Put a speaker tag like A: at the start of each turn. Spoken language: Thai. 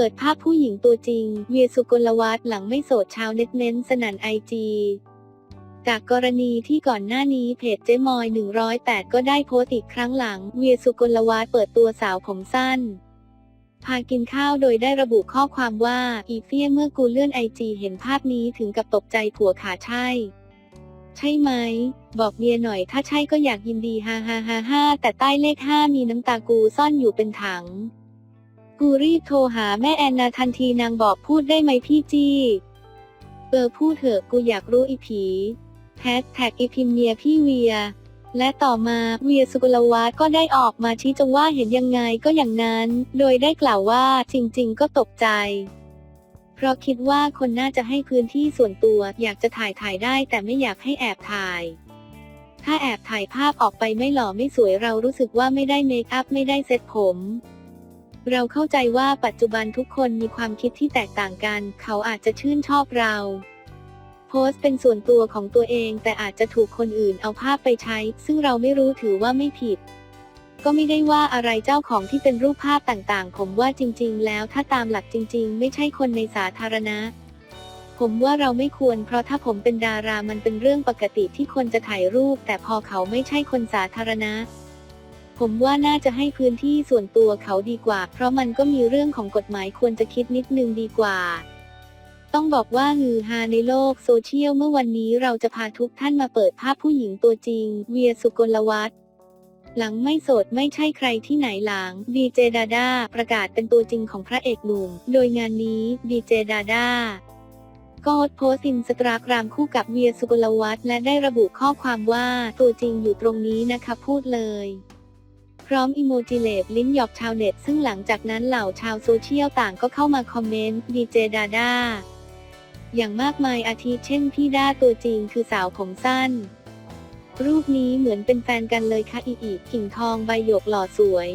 A: เปิดภาพผู้หญิงตัวจริง เวียสุกลวัฒน์หลังไม่โสดชาวเน็ตเน้นสนั่นไอจีจากกรณีที่ก่อนหน้านี้เพจเจมอย 108 ก็ได้โพสต์อีกครั้งหลัง เวียสุกลวัฒน์เปิดตัวสาวผมสั้น พากินข้าวโดยได้ระบุข้อความว่าอีเฟียเมื่อกูเลื่อนไอจีเห็นภาพนี้ถึงกับตกใจผัวขาใช่ ใช่ไหม บอกเมียหน่อยถ้าใช่ก็อยากยินดีฮ่าฮ่าฮ่าฮ่าแต่ใต้เลขห้ามีน้ำตากูซ่อนอยู่เป็นถัง กูรีบโทรหาแม่แอนนาทันทีนางบอกพูดได้ไหมพี่จี้ เออพูดเถอะกูอยากรู้อีผีแฮชแท็กอีพิมเมียพี่เวีย และต่อมาเวียสุกลวัฒก็ได้ออกมาชี้จงว่าเห็นยังไงก็อย่างนั้น โดยได้กล่าวว่าจริง ๆ ก็ตกใจ เพราะคิดว่าคนน่าจะให้พื้นที่ส่วนตัวอยากจะถ่ายถ่ายได้แต่ไม่อยากให้แอบถ่าย ถ้าแอบถ่ายภาพออกไปไม่หล่อไม่สวยเรารู้สึกว่าไม่ได้เมคอัพไม่ได้เซ็ตผม เราเข้าใจว่าปัจจุบันทุกคนมีความคิดที่แตกต่างกัน เขาอาจจะชื่นชอบเรา โพสต์เป็นส่วนตัวของตัวเอง แต่อาจจะถูกคนอื่นเอาภาพไปใช้ ซึ่งเราไม่รู้ถือว่าไม่ผิด ก็ไม่ได้ว่าอะไรเจ้าของที่เป็นรูปภาพต่างๆ ผมว่าจริง ๆ แล้วถ้าตามหลักจริง ๆ ไม่ใช่คนในสาธารณะ ผมว่าเราไม่ควร เพราะถ้าผมเป็นดารามันเป็นเรื่องปกติที่คนจะถ่ายรูป แต่พอเขาไม่ใช่คนสาธารณะ ผมว่าน่าจะให้พื้นที่ส่วนตัวเขาดีกว่า เพราะมันก็มีเรื่องของกฎหมายควรจะคิดนิดนึงดีกว่า ต้องบอกว่าฮือฮาในโลกโซเชียลเมื่อวันนี้เราจะพาทุกท่านมาเปิดภาพผู้หญิงตัวจริง เวียสุกลวัฒน์หลังไม่โสดไม่ใช่ใครที่ไหนหลังดีเจดาดาประกาศเป็นตัวจริงของพระเอกหนุ่ม โดยงานนี้ดีเจดาดาก็โพสต์อินสตาแกรมคู่กับเวียสุกลวัฒน์และได้ระบุข้อความว่าตัวจริงอยู่ตรงนี้นะคะพูดเลย พร้อมอิโมจิเลบลิ้นหยอกชาวเน็ต ซึ่งหลังจากนั้นเหล่าชาวโซเชียลต่างก็เข้ามาคอมเมนต์ดีเจดาดาอย่างมากมายอาทิเช่นพี่ด้าตัวจริงคือสาวผมสั้น รูปนี้เหมือนเป็นแฟนกันเลยค่ะอีอีกิ่งทองใบหยกหล่อสวย